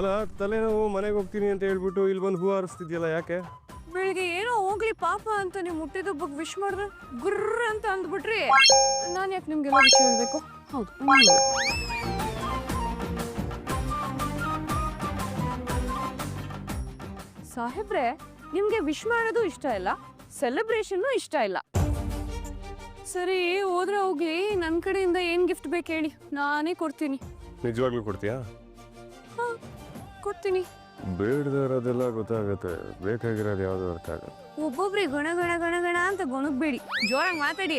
ಅಲ್ಲ ತಲೆನೋವು ಮನೆಗೆ ಹೋಗ್ತೀನಿ ಅಂತ ಹೇಳ್ಬಿಟ್ಟು ಇಲ್ಲಿ ಬಂದು ಹೂ ಹಾರಿಸ್ತಿದ್ಯಲ್ಲ ಯಾಕೆ? ಬೆಳಿಗ್ಗೆ ಏನೋ ಹೋಗ್ಲಿ ಪಾಪ ಅಂತ ನೀವು ಮುಟ್ಟಿದ ಬಗ್ಗೆ ವಿಶ್ ಮಾಡಿದ್ರೆ ಗುರ್ರ ಅಂತ ಅಂದ್ಬಿಟ್ರಿ. ನಾನು ಯಾಕೆ ನಿಮ್ಗೆಲ್ಲ ವಿಷಯ ಹೇಳ್ಬೇಕು? ಹೌದು ಸಾಹೇಬ್ರೆ ನಿಮ್ಗೆ ವಿಶ್ ಮಾಡೋದು ಇಷ್ಟ ಇಲ್ಲ ಸೆಲೆಬ್ರೇಷನ್ ಇಷ್ಟ ಇಲ್ಲ. ಸರಿ ಹೋದ್ರೆ ಹೋಗ್ಲಿ. ನನ್ನ ಕಡೆಯಿಂದ ಏನ್ ಗಿಫ್ಟ್ ಬೇಕು ಹೇಳಿ ನಾನೇ ಕೊಡ್ತೀನಿ. ನಿಜವಾಗ್ಲೂ ಕೊಡ್ತೀಯಾ? ಕೊಡ್ತೀನಿ. ಬೇಡದಿರೋದೆಲ್ಲ ಗೊತ್ತಾಗುತ್ತೆ. ಬೇಕಾಗಿರೋದು ಯಾವುದು ಅರ್ಥ ಆಗಲ್ಲ. ಒಬ್ಬೊಬ್ರಿಗೆ ಗಣ ಗಣ ಗಣ ಗಣ ಅಂತ ಗೊಣಗ್ಬೇಡಿ. ಜೋರಾಗಿ ಮಾತಾಡಿ.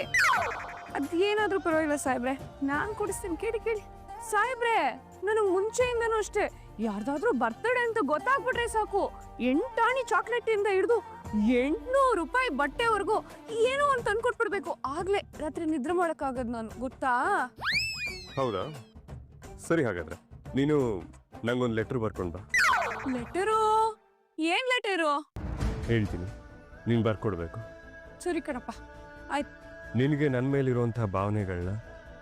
ಅದೇನಾದ್ರೂ ಪರವಾಗಿಲ್ಲ ಸಾಹೇಬ್ರೆ. ನಾನ್ ಕೊಡಿಸ್ತೀನಿ. ಕೇಳಿ ಕೇಳಿ. ಸಾಹೇಬ್ರೆ ನನಗೆ ಮುಂಚೆಯಿಂದನೂ ಅಷ್ಟೇ. ಯಾರ್ದಾದ್ರೂ ಬರ್ತಡೆ ಅಂತ ಗೊತ್ತಾಗ್ಬಿಟ್ರೆ ಸಾಕು. ಎಂಟಾಣಿ ಚಾಕ್ಲೇಟ್ ಇಂದ ಹಿಡಿದು ಎಂಟ್ನೂರು ರೂಪಾಯಿ ಬಟ್ಟೆವರೆಗೂ ಏನೋ ಅಂತ ತಂದ್ಕೊಟ್ಬಿಡ್ಬೇಕು. ಆಗ್ಲೇ ರಾತ್ರಿ ನಿದ್ರೆ ಮಾಡೋಕ್ಕಾಗದ್ ನಾನು. ಗೊತ್ತಾ? ಹೌದಾ? ಸರಿ ಹಾಗಾದ್ರೆ. ನೀನು ನಂಗೊಂದು ಲೆಟರ್ ಬರ್ಕೊಂಡು ಬಾ ಲೆಟರು ಏನ್ ಲೆಟರು ಹೇಳ್ತೀನಿ. ನೀನು ಬರ್ಕೊಡ್ಬೇಕು. ಸರಿ ಕಣಪ್ಪ. ಆಯ್ತು. ನಿನಗೆ ನನ್ನ ಮೇಲಿರುವಂತಹ ಭಾವನೆಗಳನ್ನ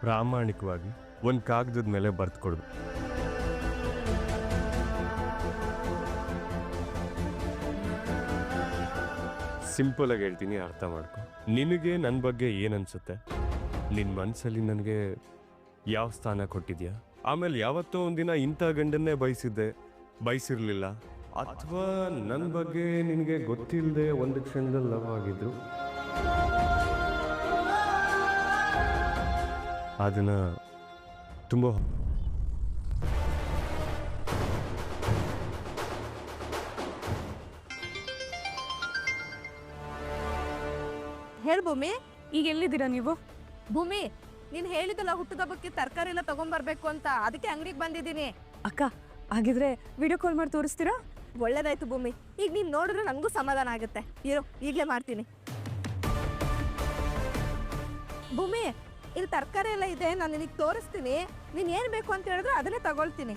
ಪ್ರಾಮಾಣಿಕವಾಗಿ ಒಂದು ಕಾಗದದ ಮೇಲೆ ಬರ್ದು ಕೊಡ್ಬೇಕು ಸಿಂಪಲ್ ಆಗಿ ಹೇಳ್ತೀನಿ ಅರ್ಥ ಮಾಡ್ಕೊ. ನಿನಗೆ ನನ್ನ ಬಗ್ಗೆ ಏನನ್ಸುತ್ತೆ ನಿನ್ನ ಮನಸ್ಸಲ್ಲಿ ನನಗೆ ಯಾವ ಸ್ಥಾನ ಕೊಟ್ಟಿದ್ಯಾ? ಆಮೇಲೆ ಯಾವತ್ತೋ ಒಂದಿನ ಇಂಥ ಗಂಡನ್ನೇ ಬಯಸಿದ್ದೆ ಬಯಸಿರಲಿಲ್ಲ ಅಥವಾ ನನ್ನ ಬಗ್ಗೆ ನಿನಗೆ ಗೊತ್ತಿಲ್ಲದೆ ಒಂದು ಕ್ಷಣದಲ್ಲಿ ಲವ್ ಆಗಿದ್ರು? ಅದನ್ನು ತುಂಬ ಹೇಳ್ ಭೂಮಿ. ಈಗ ಎಲ್ಲಿದ್ದೀರಾ ನೀವು? ಭೂಮಿ ನೀನ್ ಹೇಳಿದಲ್ಲ ಹುಟ್ಟುದಬ್ಬಕ್ಕೆ ತರಕಾರಿ ಎಲ್ಲ ತಗೊಂಡ್ಬರ್ಬೇಕು ಅಂತ. ಅದಕ್ಕೆ ಅಂಗಡಿಗೆ ಬಂದಿದ್ದೀನಿ. ಅಕ್ಕ ಹಾಗಿದ್ರೆ ವಿಡಿಯೋ ಕಾಲ್ ಮಾಡಿ ತೋರಿಸ್ತೀರಾ? ಒಳ್ಳೇದಾಯ್ತು ಭೂಮಿ. ಈಗ ನೀನ್ ನೋಡಿದ್ರೆ ನನಗೂ ಸಮಾಧಾನ ಆಗುತ್ತೆ. ಇರು ಈಗಲೇ ಮಾಡ್ತೀನಿ. ಭೂಮಿ ಇಲ್ಲಿ ತರಕಾರಿ ಎಲ್ಲ ಇದೆ ನಾನು ನಿನಗೆ ತೋರಿಸ್ತೀನಿ. ನೀನ್ ಏನ್ ಬೇಕು ಅಂತ ಹೇಳಿದ್ರೆ ಅದನ್ನೇ ತಗೊಳ್ತೀನಿ.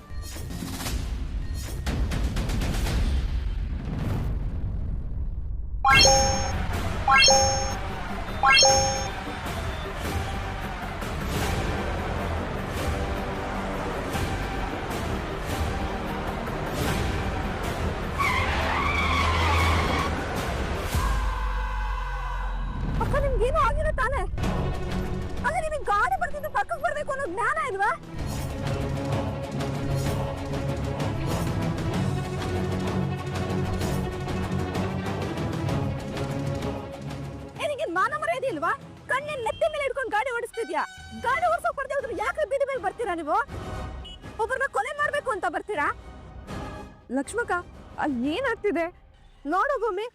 ಮರ್ಯಾದೆ ಕಣ್ಣಿನ ನೆತ್ತಿ ಮೇಲೆ ಇಟ್ಕೊಂಡು ಗಾಡಿ ಓಡಿಸ್ತಿದ್ಯಾ? ಗಾಡಿ ಓಡಿಸೋಕ್ ಬರ್ದೇ ಹೋದ್ರೆ ಯಾಕೆ ಬೀದಿ ಮೇಲೆ ಬರ್ತೀರಾ ನೀವು? ಒಬ್ಬರನ್ನ ಕೊಲೆ ಮಾಡ್ಬೇಕು ಅಂತ ಬರ್ತೀರಾ? ಲಕ್ಷ್ಮಕ್ಕ ಅಲ್ಲಿ ಏನಾಗ್ತಿದೆ? ನೋಡು ಭೂಮಿ.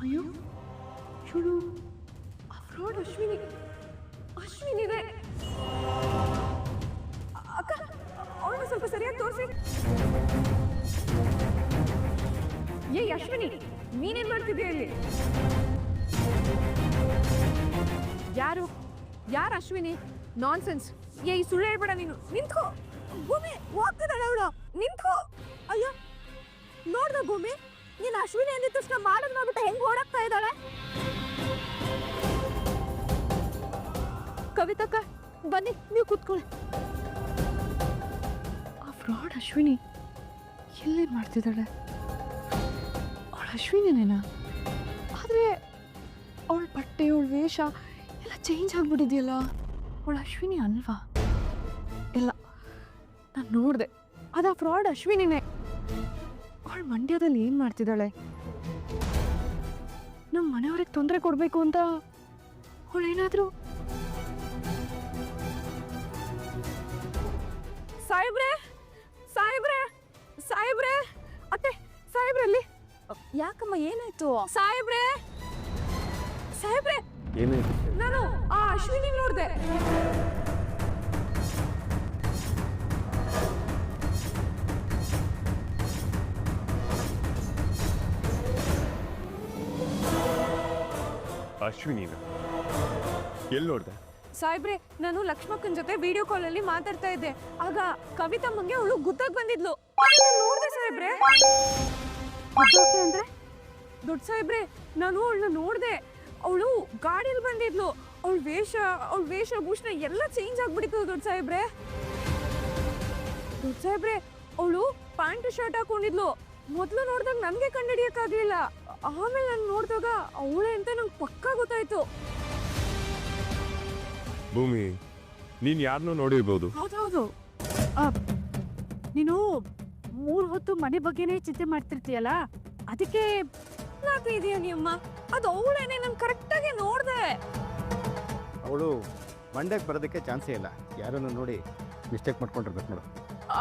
ಅಯ್ಯೋ ಶುರು ಫ್ರಾಡ್ ಅಶ್ವಿನಿ. ಅಶ್ವಿನಿದೆ ಅಕ್ಕ, ಅವಳನ್ನ ಸ್ವಲ್ಪ ಸರಿಯಾಗಿ ತೋರಿಸಿ. ಏ, ಅಶ್ವಿನಿ, ನೀನೇನ್ ಮಾಡ್ತಿದ್ಯಾ ಇಲ್ಲಿ? ಯಾರು? ಯಾರು ಅಶ್ವಿನಿ? ನಾನ್ಸೆನ್ಸ್ ಏ, ಈ ಸುಳ್ಳು ಹೇಳ್ಬೇಡ ನೀನು. ನಿಂತ್ಕೋ. ಭೂಮಿ, ಹೋಗ್ತಿದ್ದಾಳೆ ಅವಳು. ನಿಂತ್ಕೋ. ಅಯ್ಯೋ, ನೋಡ್ದ ಭೂಮಿ, ನೀನು ಅಶ್ವಿನಿ ಅಂದಿದ ತಕ್ಷಣ ಮಾಡೋದ್ ನೋಡ್ಬಿಟ್ಟು ಹೆಂಗ್ ಓಡಾಕ್ತಾ ಇದ್ದಾಳೆ? ಕವಿತಕ್ಕ, ಬನ್ನಿ, ನೀವು ಕೂತ್ಕೊಳ್ಳಿ. ಆ ಫ್ರಾಡ್ ಅಶ್ವಿನಿ, ಎಲ್ಲೇನು ಮಾಡ್ತಿದ್ದಾಳೆ? ಅಶ್ವಿನಿನೇನಾ? ಆದರೆ ಅವಳ ಬಟ್ಟೆ, ಅವಳ ವೇಷ ಎಲ್ಲ ಚೇಂಜ್ ಆಗ್ಬಿಟ್ಟಿದೆಯಲ್ಲ. ಅವಳ ಅಶ್ವಿನಿ ಅಲ್ವಾ? ಇಲ್ಲ, ನಾನು ನೋಡಿದೆ. ಅದು ಫ್ರಾಡ್ ಅಶ್ವಿನಿನೇ. ಅವಳು ಮಂಡ್ಯದಲ್ಲಿ ಏನು ಮಾಡ್ತಿದ್ದಾಳೆ? ನಮ್ಮ ಮನೆಯವ್ರಿಗೆ ತೊಂದರೆ ಕೊಡಬೇಕು ಅಂತ ಅವಳೇನಾದರೂ ಯಾಕಮ್ಮ ಏನಾಯ್ತು? ಸಾಹೇಬ್ರೆ! ಸಾಹೇಬ್ರೆ! ಏನಾಯ್ತು? ನಾನು ಆ ಅಶ್ವಿನಿ ನೋಡಿದೆ. ಅಶ್ವಿನಿ ಎಲ್ಲಿ ನೋಡ್ದೆ? ಸಾಹೇಬ್ರೆ ನಾನು ಲಕ್ಷ್ಮಕ್ಕನ ಜೊತೆ ವಿಡಿಯೋ ಕಾಲ್ ಅಲ್ಲಿ ಮಾತಾಡ್ತಾ ಇದ್ದೆ. ಆಗ ಕವಿತಮ್ಮಂಗೆ ಅವಳು ಗುದ್ದಾಗ್ ಬಂದಿದ್ಲು. ನೋಡ್ದೆ ಸಾಹೇಬ್ರೆ. ಅಂದ್ರೆ? ದೊಡ್ಡ ಸಾಹೇಬ್ರೆ ನಾನು ಅವಳನ್ನ ನೋಡಿದೆ. ಅವಳು ಗಾಡಿಯಲ್ಲಿ ಬಂದಿದ್ಲು. ಅವಳ ವೇಷ ಅವಳ ವೇಷಭೂಷಣ ಎಲ್ಲ ಚೇಂಜ್ ಆಗ್ಬಿಟ್ಟಿತ್ತು ದೊಡ್ಡ ಸಾಹೇಬ್ರೆ ದೊಡ್ಡ ಸಾಹೇಬ್ರೆ ಅವಳು ಪ್ಯಾಂಟ್ ಶರ್ಟ್ ಹಾಕೊಂಡಿದ್ಲು. ಮೊದಲು ನೋಡಿದಾಗ ನನಗೆ ಕಂಡುಹಿಡಿಯಕ್ಕಾಗ್ಲಿಲ್ಲ ಆಮೇಲೆ ನಾನು ನೋಡಿದಾಗ ಅವಳೇ ಅಂತ ನಂಗೆ ಪಕ್ಕಾ ಗೊತ್ತಾಯ್ತು. ಭೂಮಿ ನೀನ್ ಯಾರನ್ನೂ ನೋಡಿರ್ಬೋದು. ಹೌದೌದು ನೀನು ಮೂರ್ ಹೊತ್ತು ಮನೆ ಬಗ್ಗೆನೇ ಚಿಂತೆ ಮಾಡ್ತಿರ್ತೀಯಲ್ಲ? ಅದಕ್ಕೆ ಇದೆಯಾ ನಿಮ್ಮ ಅದು ಅವಳೇನೆ ನಾನು ಕರೆಕ್ಟಾಗಿ ನೋಡಿದೆ. ಅವಳು ಮಂಡ್ಯಕ್ಕೆ ಬರೋದಕ್ಕೆ ಚಾನ್ಸೇ ಇಲ್ಲ. ಯಾರನ್ನು ನೋಡಿ ಮಿಸ್ಟೇಕ್ ಮಾಡ್ಕೊಂಡಿರ್ಬೇಕು ನೋಡು.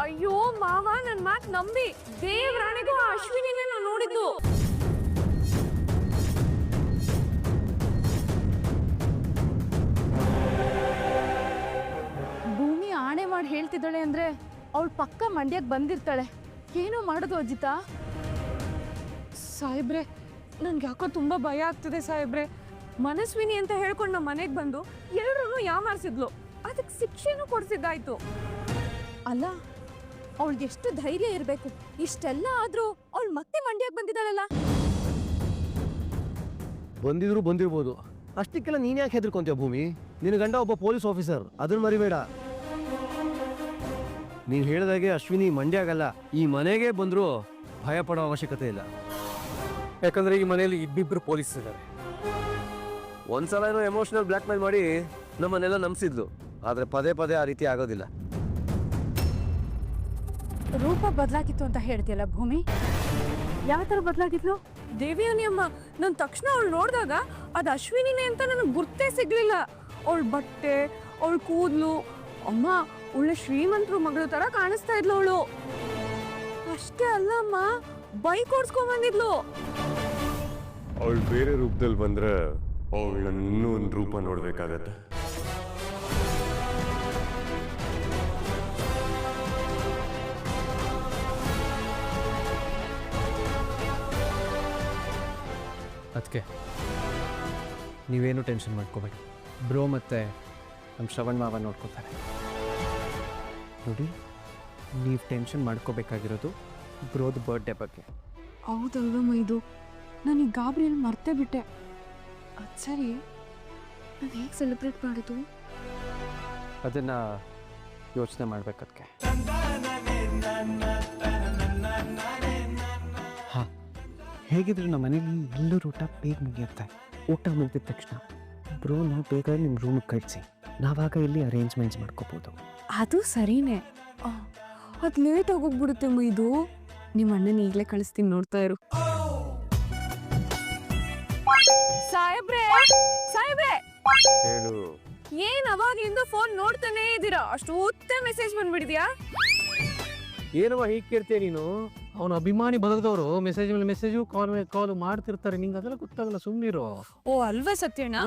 ಅಯ್ಯೋ ಮಾವ ನನ್ನ ಮಾತು ನಂಬಿ. ದೇವರಾಣಿಗೂ ಅಶ್ವಿನಿನೇ ನಾನು ನೋಡಿದ್ದು. ಭೂಮಿ ಆಣೆ ಮಾಡಿ ಹೇಳ್ತಿದ್ದಾಳೆ ಅಂದ್ರೆ ಅವಳು ಪಕ್ಕ ಮಂಡ್ಯಕ್ಕೆ ಬಂದಿರ್ತಾಳೆ. ಏನು ಮಾಡೋದು ಅಜಿತಾ? ಸಾಹೇಬ್ರೆ ನನ್ಗೆ ಯಾಕೋ ತುಂಬ ಭಯ ಆಗ್ತಿದೆ ಸಾಹೇಬ್ರೆ. ಮನಸ್ವಿನಿ ಅಂತ ಹೇಳ್ಕೊಂಡು ನಮ್ಮ ಮನೆಗೆ ಬಂದು ಎಲ್ಲರೂ ಯಾಮಾರಿಸಿದ್ಲು. ಅದಕ್ಕೆ ಶಿಕ್ಷೆನೂ ಕೊಡಿಸಿದ್ದಾಯ್ತು. ಅಲ್ಲ ಅವಳಿಗೆ ಎಷ್ಟು ಧೈರ್ಯ ಇರಬೇಕು. ಇಷ್ಟೆಲ್ಲ ಆದರೂ ಅವಳು ಮತ್ತೆ ಮಂಡ್ಯಕ್ಕೆ ಬಂದಿದ್ದಾಳಲ್ಲ? ಬಂದಿದ್ರು ಬಂದಿರ್ಬೋದು. ಅಷ್ಟಕ್ಕೆಲ್ಲ ನೀನ್ ಯಾಕೆ ಹೆದರ್ಕೊಂತೀಯ ಭೂಮಿ? ನಿನ್ನ ಗಂಡ ಒಬ್ಬ ಪೊಲೀಸ್ ಆಫೀಸರ್. ಅದನ್ನ ಮರಿಬೇಡ. ನೀನ್ ಹೇಳಿದಾಗೆ ಅಶ್ವಿನಿ ಮಂಡ್ಯಾಗಲ್ಲ ಈ ಮನೆಗೆ ಬಂದ್ರು ಭಯ ಪಡೋ ಅವಶ್ಯಕತೆ ಇಲ್ಲ. ಯಾಕಂದ್ರೆ ಈ ಮನೆಯಲ್ಲಿ ಇಬ್ಬಿಬ್ರು ಪೊಲೀಸ್ ಇದ್ದಾರೆ ಒಂದ್ಸಲ ಏನೋ ಎಮೋಷನಲ್ ಬ್ಲ್ಯಾಕ್ ಮೇಲ್ ಮಾಡಿ ನಮ್ಮನ್ನೆಲ್ಲ ನಂಬಿಸಿದ್ಲು. ಆದ್ರೆ ಪದೇ ಪದೇ ಆ ರೀತಿ ಆಗೋದಿಲ್ಲ. ರೂಪ ಬದಲಾಗಿತ್ತು ಅಂತ ಹೇಳ್ತಿಯಲ್ಲ ಭೂಮಿ? ಯಾವ ಥರ ಬದಲಾಗಿದ್ಲು? ದೇವಿ ಅಮ್ಮ ನಾನು ತಕ್ಷಣ ಅವಳು ನೋಡಿದಾಗ ಅದು ಅಶ್ವಿನಿನೇ ಅಂತ ನನಗೆ ಗುರ್ತೇ ಸಿಗ್ಲಿಲ್ಲ. ಅವಳ ಬಟ್ಟೆ ಅವಳ ಕೂದಲು. ಅಮ್ಮ ಒಳ್ಳೆ ಶ್ರೀಮಂತರು ಮಗಳ ತರ ಕಾಣಿಸ್ತಾ ಇದ್ಲು ಅವಳು. ಅಷ್ಟೇ ಅಲ್ಲಮ್ಮ ಬೈಕ್ ಓಡಿಸ್ಕೊಂಡ್ ಬಂದಿದ್ಲು. ಅವಳು ಬೇರೆ ರೂಪದಲ್ಲಿ ಬಂದ್ರೆ ಅವಳನ್ನ ಇನ್ನೂ ಒಂದು ರೂಪ ನೋಡ್ಬೇಕಾಗತ್ತೆ. ಅದಕ್ಕೆ ನೀವೇನು ಟೆನ್ಷನ್ ಮಾಡ್ಕೋಬೇಡಿ. ಬ್ರೋ ಮತ್ತೆ ನಮ್ಮ ಶ್ರವಣ್ ಮಾವ ನೋಡ್ಕೋತಾರೆ ನೋಡಿ ನೀವು ಟೆನ್ಷನ್ ಮಾಡ್ಕೋಬೇಕಾಗಿರೋದು ಬ್ರೋದ್ ಬರ್ಡೇ ಬಗ್ಗೆ. ಹೌದಲ್ವಮ್ಮ ಇದು ನಾನು ಈ ಗಾಬರಿಯಲ್ಲಿ ಮರ್ತೇ ಬಿಟ್ಟೆ. ಅದು ಸರಿ. ನಾನು ಹೇಗೆ ಸೆಲೆಬ್ರೇಟ್ ಮಾಡೋದು? ಅದನ್ನು ಯೋಚನೆ ಮಾಡ್ಬೇಕದಕ್ಕೆ ಹಾಂ ಹೇಗಿದ್ರು ನಮ್ಮ ಮನೇಲಿ ಎಲ್ಲರೂ ಊಟ ಬೇಗ ಮುಗಿಯುತ್ತೆ. ಊಟ ಮುಗಿದ ತಕ್ಷಣ ಬ್ರೋನ ಬೇಗ ನಿಮ್ಮ ರೂಮಿಗೆ ಕಳಿಸಿ. ನಾವಾಗ ಇಲ್ಲಿ ಅರೇಂಜ್ಮೆಂಟ್ಸ್ ಮಾಡ್ಕೋಬೋದು. ಅದು ಸರಿನೇ. ಅದು ಲೇಟ್ ಆಗೋಗ್ಬಿಡುತ್ತೆ ಇದು. ನಿಮ್ಮ ಅಣ್ಣನ ಈಗಲೇ ಕಳಿಸ್ತೀನಿ ನೋಡ್ತಾ ಇರು. ಸಾಹೇಬ್ರೆ ಸಾಹೇಬ್ರೆ! ಹೇಳು. ಏನ್ ಅವಾಗಿಂದ ಫೋನ್ ನೋಡ್ತಾನೆ ಇದ್ದೀರಾ? ಅಷ್ಟು ಉತ್ತ ಮೆಸೇಜ್ ಬಂದ್ಬಿಡಿದ್ಯಾ ಏನವ ಹೀಗೆ ಕೇಳ್ತೀಯ ನೀನು? ಅವನ ಅಭಿಮಾನಿ ಬದಲದವರು ಮೆಸೇಜ್ ಮೇಲೆ ಮೆಸೇಜು ಕಾಲ್ ಮೇಲೆ ಕಾಲ್ ಮಾಡ್ತಿರ್ತಾರೆ. ನಿಂಗೆ ಅದೆಲ್ಲ ಗೊತ್ತಾಗಲ್ಲ ಸುಮ್ಮನಿರು ಓ ಅಲ್ವೇ ಸತ್ಯಣ್ಣ?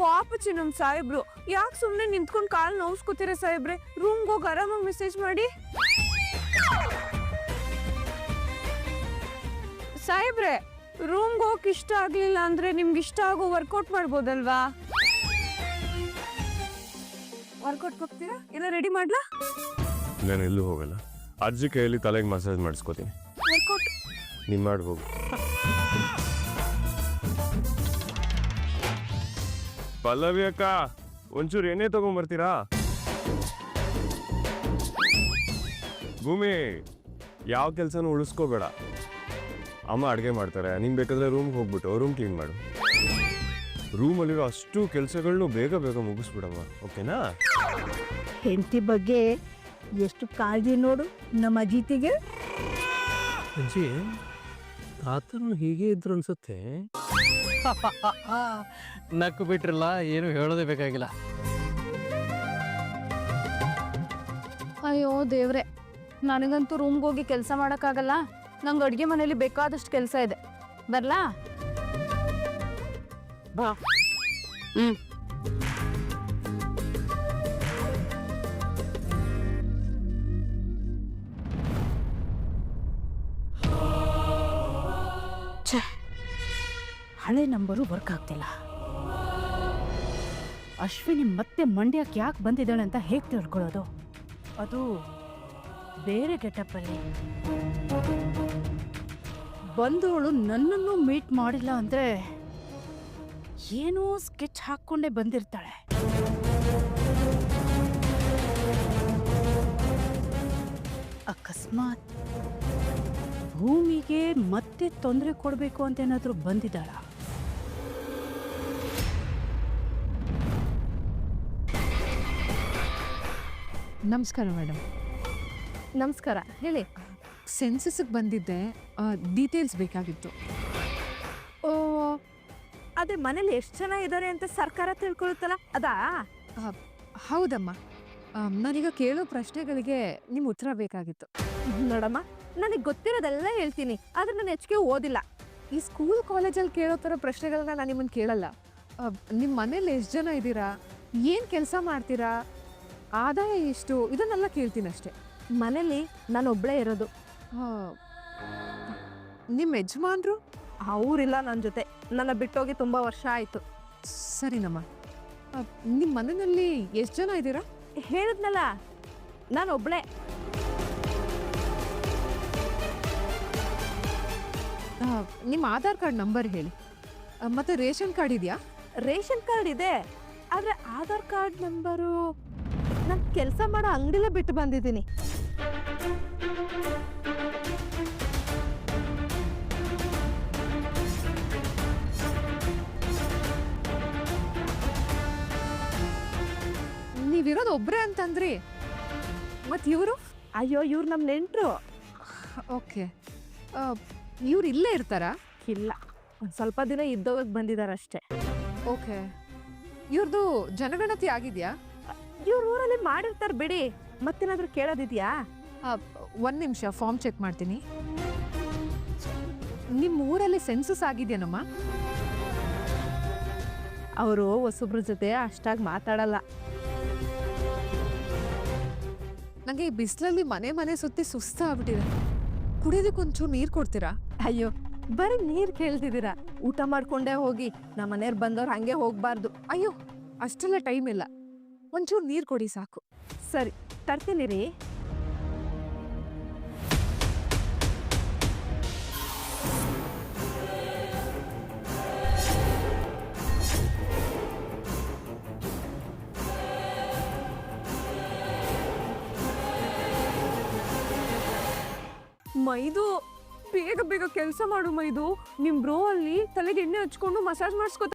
ಪಾಪಚ್ಚಿ ನಮ್ ಸಾಹೇಬ್ರು. ಯಾಕೆ ಸುಮ್ಮನೆ ನಿಂತ್ಕೊಂಡು ಕಾಲ್ ನೋವ್ಸ್ಕೊತೀರ ಸಾಹೇಬ್ರೆ? ರೂಮ್ಗೆ ಹೋಗಿ ಆರಾಮಾಗಿ ಮೆಸೇಜ್ ಮಾಡಿ. ಸಾಹೇಬ್ರೆ ರೂಮ್ಗೆ ಹೋಗಕ್ ಇಷ್ಟ ಆಗ್ಲಿಲ್ಲ ಅಂದ್ರೆ ನಿಮ್ಗೆ ಇಷ್ಟ ಆಗೋ ವರ್ಕೌಟ್ ಮಾಡ್ಬೋದಲ್ವಾ? ವರ್ಕೌಟ್ ಹೋಗ್ತೀರಾ? ಎಲ್ಲ ರೆಡಿ ಮಾಡ್ಲಾ? ನಾನು ಎಲ್ಲೂ ಹೋಗಲ್ಲ. ಅಜ್ಜಿ ಕೈಯಲ್ಲಿ ತಲೆಗೆ ಮಸಾಜ್ ಮಾಡಿಸ್ಕೋತೀನಿ. ವರ್ಕೌಟ್ ನೀನು ಮಾಡಿ ಪಲ್ಲವಿ ಅಕ್ಕ ಒಂಚೂರು ಎಣ್ಣೆ ತಗೊಂಬರ್ತೀರಾ? ಭೂಮಿ ಯಾವ ಕೆಲಸನೂ ಉಳಿಸ್ಕೋಬೇಡ. ಅಮ್ಮ ಅಡುಗೆ ಮಾಡ್ತಾರೆ ನಿಂಗೆ ಬೇಕಾದ್ರೆ ರೂಮ್ಗೆ ಹೋಗ್ಬಿಟ್ಟು ರೂಮ್ ಕ್ಲೀನ್ ಮಾಡು. ರೂಮಲ್ಲಿರೋ ಅಷ್ಟು ಕೆಲಸಗಳನ್ನೂ ಬೇಗ ಬೇಗ ಮುಗಿಸ್ಬಿಡಮ್ಮ ಓಕೆನಾ? ಹೆಂಡತಿ ಬಗ್ಗೆ ಎಷ್ಟು ಕಾಳಜಿ ನೋಡು ನಮ್ಮ ಅಜಿತಿಗೆ. ಅಜ್ಜಿ ತಾತನು ಹೀಗೆ ಇದ್ರು ಅನ್ಸುತ್ತೆ. ನಕ್ಕು ಬಿಟ್ರಲ್ಲ ಏನು ಹೇಳೋದೇ ಬೇಕಾಗಿಲ್ಲ. ಅಯ್ಯೋ ದೇವ್ರೆ ನನಗಂತೂ ರೂಮ್ಗೆ ಹೋಗಿ ಕೆಲಸ ಮಾಡೋಕ್ಕಾಗಲ್ಲ? ನಂಗೆ ಅಡುಗೆ ಮನೇಲಿ ಬೇಕಾದಷ್ಟು ಕೆಲಸ ಇದೆ. ಬರಲಾ? ಬಾ. ಹಳೆ ನಂಬರು ವರ್ಕ್ ಆಗ್ತಿಲ್ಲ. ಅಶ್ವಿನಿ ಮತ್ತೆ ಮಂಡ್ಯಕ್ಕೆ ಯಾಕೆ ಬಂದಿದ್ದಾಳೆ ಅಂತ ಹೇಗೆ ತಿಳ್ಕೊಳ್ಳೋದು? ಅದು ಬೇರೆ ಗೆಟಪ್ಪಲ್ಲಿ ಬಂದವಳು ನನ್ನನ್ನು ಮೀಟ್ ಮಾಡಿಲ್ಲ ಅಂದರೆ ಏನೋ ಸ್ಕೆಚ್ ಹಾಕ್ಕೊಂಡೇ ಬಂದಿರ್ತಾಳೆ. ಅಕಸ್ಮಾತ್ ಭೂಮಿಗೆ ಮತ್ತೆ ತೊಂದರೆ ಕೊಡಬೇಕು ಅಂತ ಏನಾದರೂ ಬಂದಿದ್ದಾಳ? ನಮಸ್ಕಾರ ಮೇಡಮ್. ನಮಸ್ಕಾರ ಹೇಳಿ. ಸೆನ್ಸಸ್ಗೆ ಬಂದಿದ್ದೆ ಡೀಟೇಲ್ಸ್ ಬೇಕಾಗಿತ್ತು. ಓ ಅದೇ ಮನೇಲಿ ಎಷ್ಟು ಜನ ಇದ್ದಾರೆ ಅಂತ ಸರ್ಕಾರ ತಿಳ್ಕೊಳುತ್ತಲ್ಲ? ಅದಾ? ಹೌದಮ್ಮ. ಆ, ನಾನೀಗ ಕೇಳೋ ಪ್ರಶ್ನೆಗಳಿಗೆ ನಿಮ್ಮ ಉತ್ತರ ಬೇಕಾಗಿತ್ತು. ನೋಡಮ್ಮ ನನಗೆ ಗೊತ್ತಿರೋದೆಲ್ಲ ಹೇಳ್ತೀನಿ ಆದರೆ ನಾನು ಹೆಚ್ಚಿಗೆ ಓದಿಲ್ಲ. ಈ ಸ್ಕೂಲ್ ಕಾಲೇಜಲ್ಲಿ ಕೇಳೋ ಥರ ಪ್ರಶ್ನೆಗಳನ್ನ ನಾನು ನಿಮ್ಮನ್ನು ಕೇಳಲ್ಲ. ನಿಮ್ಮ ಮನೇಲಿ ಎಷ್ಟು ಜನ ಇದ್ದೀರಾ? ಏನು ಕೆಲಸ ಮಾಡ್ತೀರಾ? ಆದಾಯ ಎಷ್ಟು? ಇದನ್ನೆಲ್ಲ ಕೇಳ್ತೀನಿ ಅಷ್ಟೇ. ಮನೇಲಿ ನಾನು ಒಬ್ಬಳೇ ಇರೋದು ನಿಮ್ಮ ಯಜಮಾನ್ರು? ಅವರಿಲ್ಲ ನನ್ನ ಜೊತೆ. ನನ್ನ ಬಿಟ್ಟೋಗಿ ತುಂಬ ವರ್ಷ ಆಯಿತು. ಸರಿನಮ್ಮ. ನಿಮ್ಮ ಮನೆಯಲ್ಲಿ ಎಷ್ಟು ಜನ ಇದ್ದೀರಾ? ಹೇಳಿದ್ನಲ್ಲ ನಾನು ಒಬ್ಬಳೇ ನಿಮ್ಮ ಆಧಾರ್ ಕಾರ್ಡ್ ನಂಬರ್ ಹೇಳಿ. ಮತ್ತೆ ರೇಷನ್ ಕಾರ್ಡ್ ಇದೆಯಾ? ರೇಷನ್ ಕಾರ್ಡ್ ಇದೆ ಆದರೆ ಆಧಾರ್ ಕಾರ್ಡ್ ನಂಬರು ನಾನು ಕೆಲಸ ಮಾಡೋ ಅಂಗಡಿಲೇ ಬಿಟ್ಟು ಬಂದಿದ್ದೀನಿ. ನೀವಿರೋದು ಒಬ್ಬರೇ ಅಂತಂದ್ರಿ? ಮತ್ತು ಇವರು? ಅಯ್ಯೋ ಇವ್ರು ನಮ್ಮ ನೆಂಟರು. ಓಕೆ. ಇವ್ರು ಇಲ್ಲೇ ಇರ್ತಾರಾ? ಇಲ್ಲ. ಒಂದು ಸ್ವಲ್ಪ ದಿನ ಇದ್ದೋಗಕ್ಕೆ ಬಂದಿದ್ದಾರೆ ಅಷ್ಟೇ ಓಕೆ. ಇವ್ರದ್ದು ಜನಗಣತಿ ಆಗಿದೆಯಾ? ಇವ್ರ ಊರಲ್ಲಿ ಮಾಡಿರ್ತಾರೆ ಬಿಡಿ. ಮತ್ತೇನಾದ್ರೂ ಕೇಳೋದಿದ್ಯಾ? ಒಂದು ನಿಮಿಷ ಫಾರ್ಮ್ ಚೆಕ್ ಮಾಡ್ತೀನಿ. ನಿಮ್ಮ ಊರಲ್ಲಿ ಸೆನ್ಸಸ್ ಆಗಿದೆಯೇನಮ್ಮ? ಅವರು ಹೊಸಬ್ರ ಜೊತೆ ಅಷ್ಟಾಗಿ ಮಾತಾಡಲ್ಲ. ನನಗೆ ಈ ಬಿಸಿಲಲ್ಲಿ ಮನೆ ಮನೆ ಸುತ್ತಿ ಸುಸ್ತಾಗ್ಬಿಟ್ಟಿದೆ. ಕುಡಿಯೋದಕ್ಕೆ ಒಂಚೂರು ನೀರು ಕೊಡ್ತೀರಾ? ಅಯ್ಯೋ ಬರೀ ನೀರು ಕೇಳ್ತಿದ್ದೀರಾ. ಊಟ ಮಾಡ್ಕೊಂಡೇ ಹೋಗಿ ನಮ್ಮ ಮನೆಯವ್ರು ಬಂದವ್ರು ಹಂಗೆ ಹೋಗಬಾರ್ದು. ಅಯ್ಯೋ ಅಷ್ಟೆಲ್ಲ ಟೈಮ್ ಇಲ್ಲ. ಒಂಚೂರು ನೀರು ಕೊಡಿ ಸಾಕು. ಸರಿ, ತರ್ತೀನಿ ರೀ. ಮೈದು, ಬೇಗ ಬೇಗ ಕೆಲಸ ಮಾಡು ಮೈದು. ನಿಮ್ ಬ್ರೋ ಅಲ್ಲಿ ತಲೆಗೆ ಎಣ್ಣೆ ಹಚ್ಕೊಂಡು ಮಸಾಜ್ ಮಾಡಿಸ್ಕೊ